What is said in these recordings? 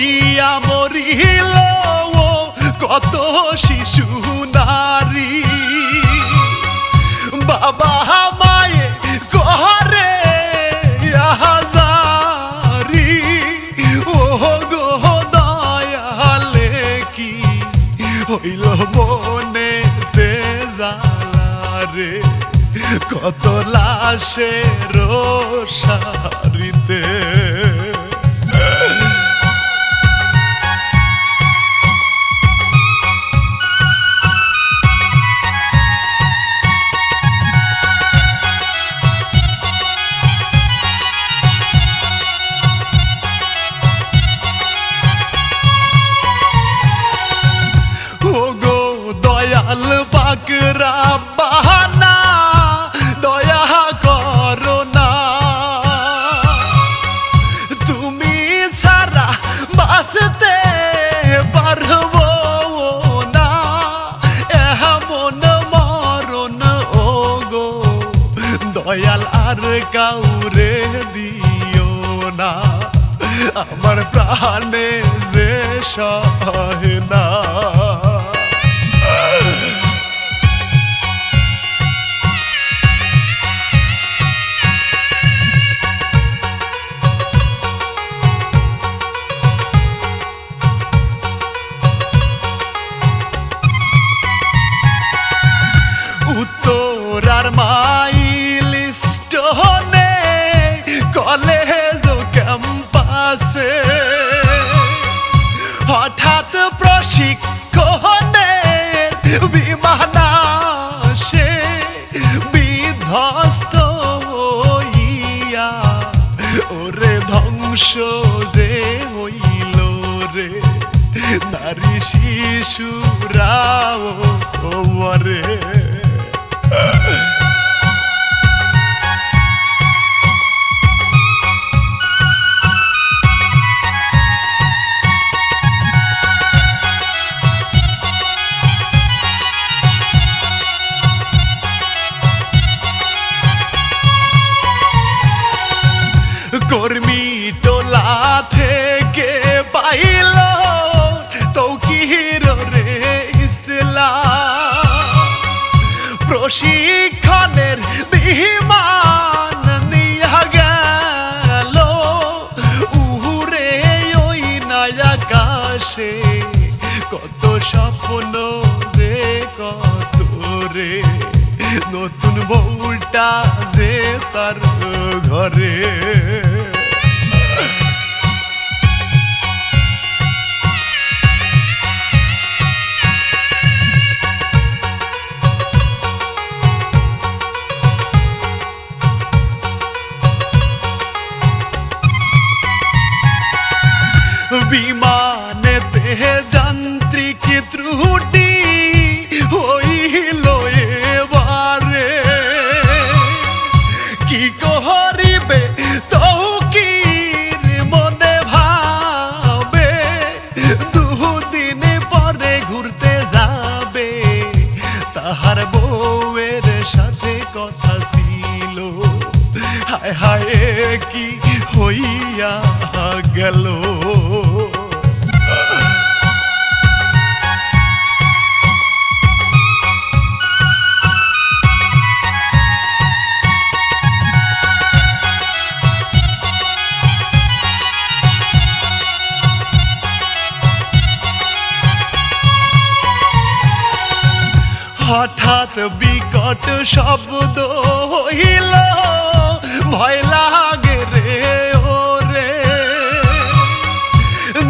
হইয়া মরিল, ও কত শিশু নারী। বাবা মায়ে কহরে আহাজারি ও গো দয়ালে কি হইল মনে রে কত লাশে রোষারিতে। দয়াল আর কাউরে দিও না। আমার প্রাণে যে সহে be বউটা যে তার ঘরে। বিমানেতে যান্ত্রিক ত্রুটি বউয়ের সাথে কথা ছিল। হায় হায় কি হইয়া গেল? হঠাৎ বিকট শব্দ হইল, ভয় লাগে রে ওরে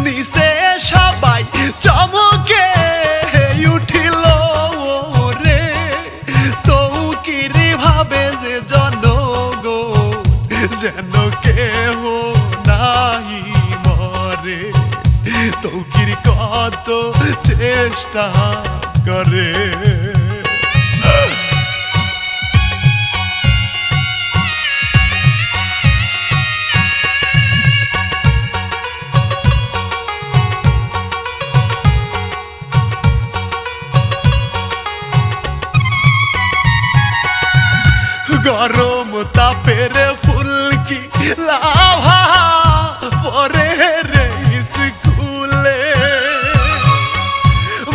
নিচে সবাই চমকে উঠিল রে। তৌকিরি ভাবে যে জনগো যেন কেহ নাই মরে। তৌকির কত চেষ্টা করে।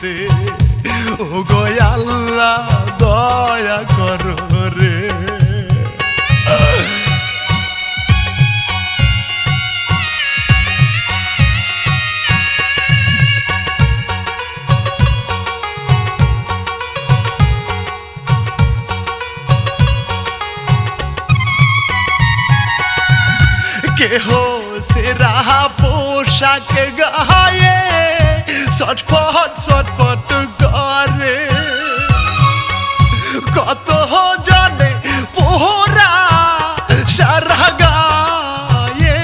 যেতে ও গয়াল্লা দয়া করো রে। কেহ সে রাহা পোশাক গা ছটফট ছটফট করে। কত জানে পোহরা সারা গায়ে,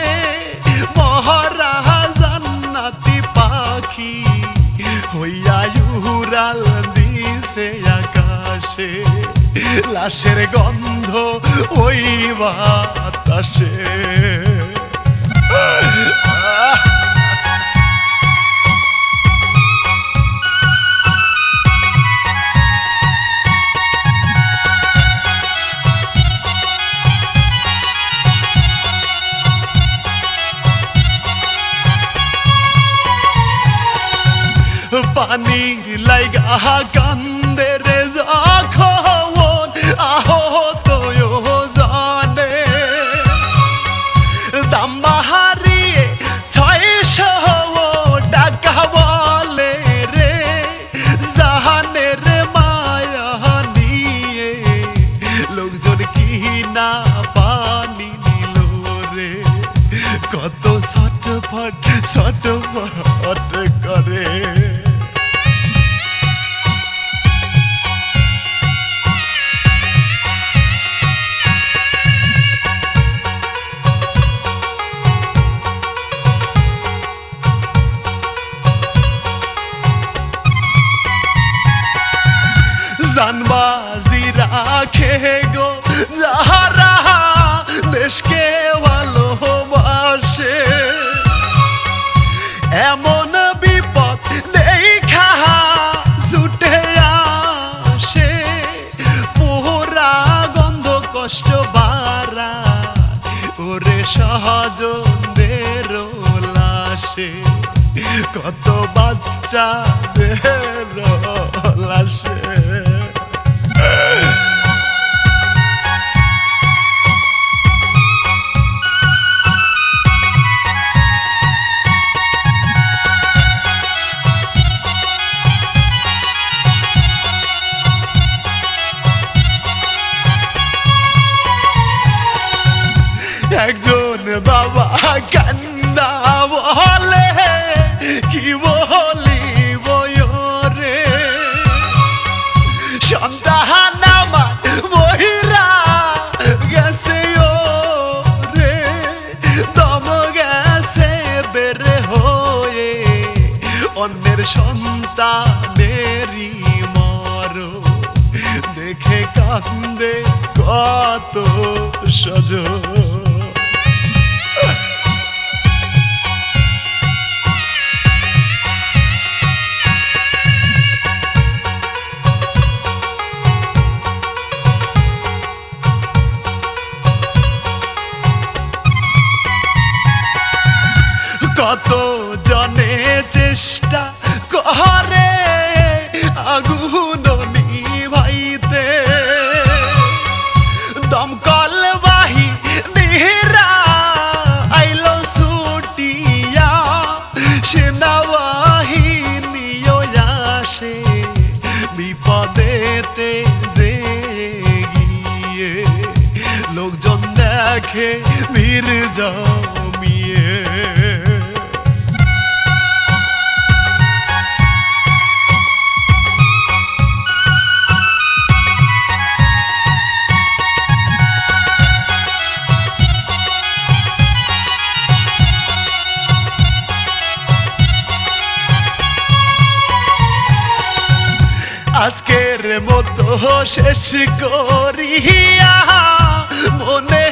মহরা জান্নাতি পাখি হইয়া ইহুরাল দিছে আকাশে। লাশের গন্ধ ওই বাতাসে। পানি লাইগা কান্না চাঁদের লাশে একজন বাবা কান্না কান্দে কত সজ। কত জনে চেষ্টা করে আগুন দেখে বীর জমিয়ে আজকের মতো শেষ করিয়া মনে